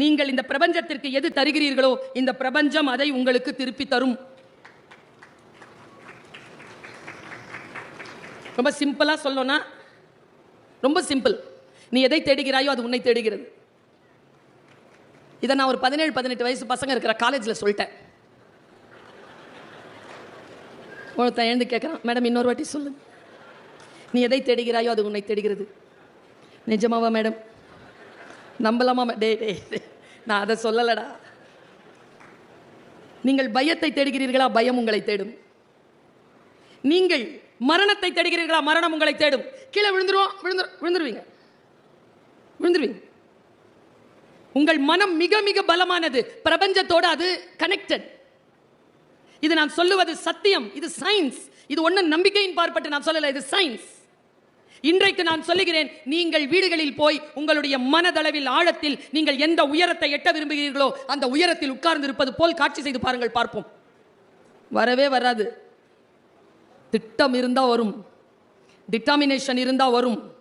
நீங்கள் இந்த பிரபஞ்சத்திற்கு எது தருகிறீர்களோ இந்த பிரபஞ்சம் அதை உங்களுக்கு திருப்பி தரும். ரொம்ப சிம்பிளா சொல்லணும்னா ரொம்ப சிம்பிள். நீ எதை தேடுகிறாயோ அது உன்னை தேடுகிறது. இதை நான் ஒரு பதினேழு பதினெட்டு வயசு பசங்க இருக்கிற காலேஜில் சொல்லிட்டேன். ஒருத்தன் எழுந்து கேட்குறான் மேடம் இன்னொரு வாட்டி சொல்லுங்க. நீ எதை தேடுகிறாயோ அது உன்னை தேடுகிறது. நிஜமாவா மேடம்? நம்பலாமா? டே டேய் டேய். நான் அதை சொல்லலடா. நீங்கள் பயத்தை தேடுகிறீர்களா? பயம் உங்களை தேடும். நீங்கள் மரணத்தை தேடுகிறீர்களா? மரணம் உங்களை தேடும். கீழே விழுந்துருவோம் விழுந்து விழுந்துருவீங்க. விழுந்துருவீங்க. உங்கள் மனம் மிக மிக பலமானது. பிரபஞ்சத்தோடு அது கனெக்டட் இது நான் சொல்லுவது சத்தியம். இது சயின்ஸ் இது ஒன்றும் நம்பிக்கையின் பார்ப்பட்டு நான் சொல்லலை. இது சயின்ஸ் இன்றைக்கு நான் சொல்லுகிறேன் நீங்கள் வீடுகளில் போய் உங்களுடைய மனதளவில் ஆழத்தில் நீங்கள் எந்த உயரத்தை எட்ட விரும்புகிறீர்களோ அந்த உயரத்தில் உட்கார்ந்து இருப்பது போல் காட்சி செய்து பாருங்கள் பார்ப்போம். வரவே வராது. திட்டம் இருந்தால் வரும். டிட்டாமினேஷன் இருந்தால் வரும்.